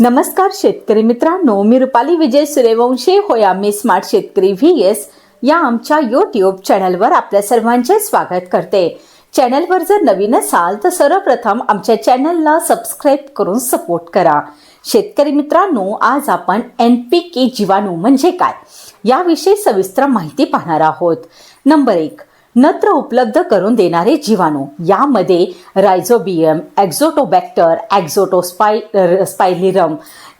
नमस्कार शेतकरी मित्रांनो मी रुपाली विजय सूर्यवंशी. होया मी स्मार्ट शेतकरी व्ही एस या आमच्या यूट्यूब चॅनलवर आपल्या सर्वांचे स्वागत करते. चॅनलवर जर नवीन असाल तर सर्वप्रथम आमच्या चॅनलला सबस्क्राईब करून सपोर्ट करा. शेतकरी मित्रांनो आज आपण एन पी के जीवाणू म्हणजे काय? याविषयी सविस्तर माहिती पाहणार आहोत. नंबर एक नत्र उपलब्ध करून देणारे जीवाणू. यामध्ये रायझोबियम एक्झोटोबॅक्टर ॲक्झोटोस्पाय स्पायलिरम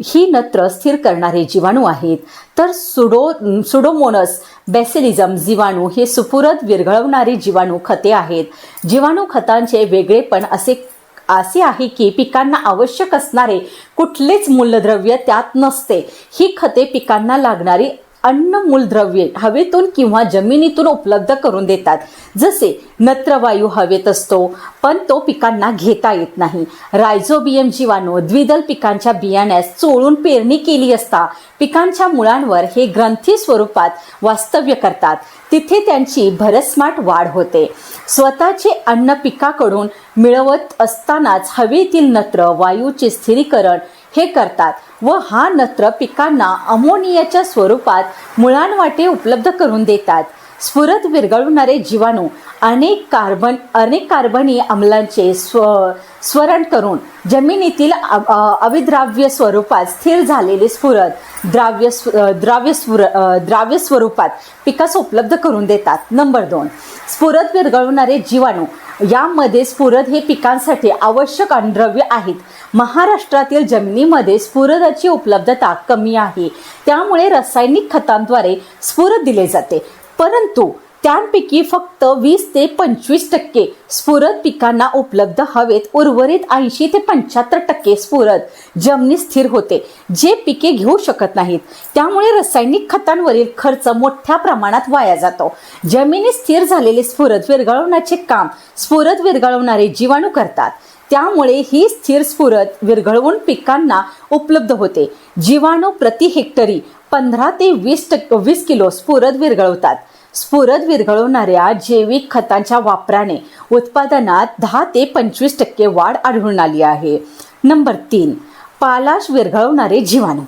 ही नत्र स्थिर करणारे जीवाणू आहेत. तर सुडो सुडोमोनस बेसिलिझम जीवाणू हे सुपुरत विरघळवणारे जीवाणू खते आहेत. जीवाणू खतांचे वेगळेपण असे असे आहे की पिकांना आवश्यक असणारे कुठलेच मूलद्रव्य त्यात नसते. ही खते पिकांना लागणारी अन्न मूलद्रव्ये हवेतून किंवा जमिनीतून उपलब्ध करून देतात. जसे नत्रवायू हवेत असतो पण तो पिकांना घेता येत नाही. रायझोबियम जीवाणू द्विदल पिकांच्या बियाण्यास चोळून पेरणी केली असता पिकांच्या मुळांवर हे ग्रंथी स्वरूपात वास्तव्य करतात. तिथे त्यांची भरसमाट वाढ होते. स्वतःचे अन्न पिकाकडून मिळवत असतानाच हवेतील नत्र वायूचे स्थिरीकरण हे करतात व हा नत्र पिकांना अमोनियाच्या स्वरूपात मुळांवाटे उपलब्ध करून देतात. स्फुरत विरघळवणारे जीवाणू अनेक कार्बन अनेक कार्बनी अम्लांचे स्व स्वरण करून जमिनीतील अविद्राव्य स्वरूपात स्थिर झालेले स्फुरत द्राव्य द्राव्य स्फुर द्राव्य स्वरूपात पिकास उपलब्ध करून देतात. नंबर दोन. स्फुरत विरघळवणारे जीवाणू यामध्ये स्फुरद हे पिकांसाठी आवश्यक अन्नद्रव्य आहेत. महाराष्ट्रातील जमिनीमध्ये स्फुरदाची उपलब्धता कमी आहे. त्यामुळे रासायनिक खतांद्वारे स्फुरद दिले जाते. परंतु त्यांपैकी फक्त वीस ते पंचवीस टक्के स्फुरद पिकांना उपलब्ध हवेत उर्वरित ऐंशी ते पंच्याहत्तर टक्के स्फुरद जमिनी स्थिर होते जे पिके घेऊ शकत नाहीत. त्यामुळे रासायनिक खतांवरील खर्च मोठ्या प्रमाणात वाया जातो. जमिनीत स्थिर झालेले स्फुरद विरघळवण्याचे काम स्फुरद विरघळवणारे जीवाणू करतात. त्यामुळे ही स्थिर स्फुरत विरघळवून पिकांना उपलब्ध होते. जीवाणू प्रति हेक्टरी पंधरा ते वीस टक्के वीस किलो स्फुरद विरघळवतात. स्फुरद विरघळवणाऱ्या जैविक खतांच्या वापराने उत्पादनात दहा ते पंचवीस टक्के वाढ आढळून आली आहे. नंबर तीन पालाश विरघळवणारे जीवाणू.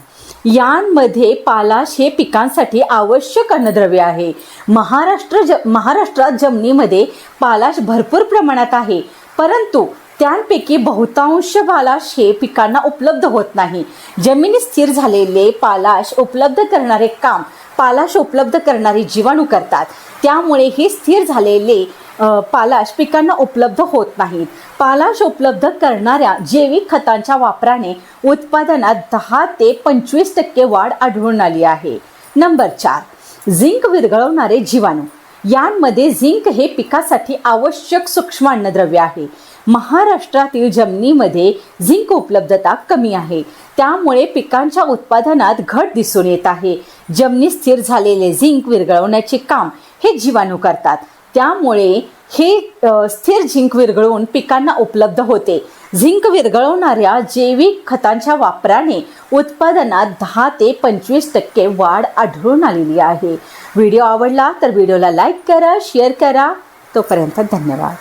यांमध्ये पालाश हे पिकांसाठी आवश्यक अन्नद्रव्य आहे. महाराष्ट्र ज महाराष्ट्रात जमिनीमध्ये पालाश भरपूर प्रमाणात आहे परंतु त्यांपैकी बहुतांश पालाश हे पिकांना उपलब्ध होत नाही. जमिनीत स्थिर झालेले पालाश उपलब्ध करणारे काम पालाश उपलब्ध करणारे जीवाणू करतात. त्यामुळे हे स्थिर झालेले पालाश पिकांना उपलब्ध होत नाहीत. पालाश उपलब्ध करणाऱ्या जैविक खतांच्या वापराने उत्पादनात दहा ते पंचवीस टक्के वाढ आढळून आली आहे. नंबर चार झिंक विरघळवणारे जीवाणू. यांमध्ये झिंक हे पिकासाठी आवश्यक सूक्ष्म अन्नद्रव्य आहे. महाराष्ट्रातील जमिनीमध्ये झिंक उपलब्धता कमी आहे. त्यामुळे पिकांच्या उत्पादनात घट दिसून येत आहे. जमिनी स्थिर झालेले झिंक विरघळवण्याचे काम हे जीवाणू करतात. त्यामुळे हे स्थिर झिंक विरघळवून पिकांना उपलब्ध होते. झिंक विरघळवणाऱ्या जैविक खतांच्या वापराने उत्पादनात दहा ते पंचवीस टक्के वाढ आढळून आलेली आहे. व्हिडिओ आवडला तर व्हिडिओला लाईक करा शेअर करा. तोपर्यंत धन्यवाद.